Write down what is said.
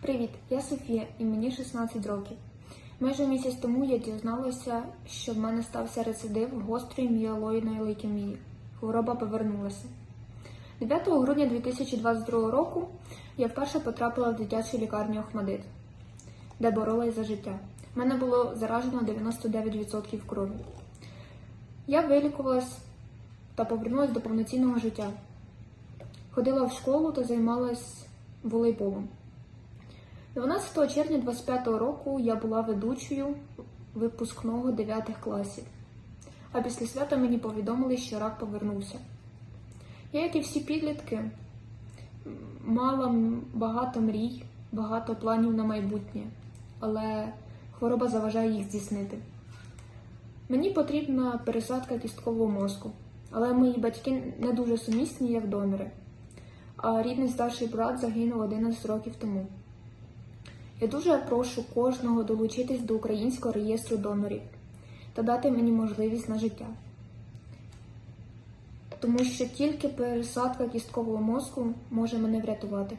Привіт, я Софія і мені 16 років. Майже місяць тому я дізналася, що в мене стався рецидив гострої мієлоїдної лейкемії. Хвороба повернулася. 9 грудня 2022 року я вперше потрапила в дитячу лікарню Охмадит, де боролась за життя. В мене було заражено 99% крові. Я вилікувалась та повернулася до повноцінного життя. Ходила в школу та займалась волейболом. 12 червня 25 року я була ведучою випускного 9 класів, а після свята мені повідомили, що рак повернувся. Я, як і всі підлітки, мала багато мрій, багато планів на майбутнє, але хвороба заважає їх здійснити. Мені потрібна пересадка кісткового мозку, але мої батьки не дуже сумісні, як донори, а рідний старший брат загинув 11 років тому. Я дуже прошу кожного долучитись до українського реєстру донорів та дати мені можливість на життя. Тому що тільки пересадка кісткового мозку може мене врятувати.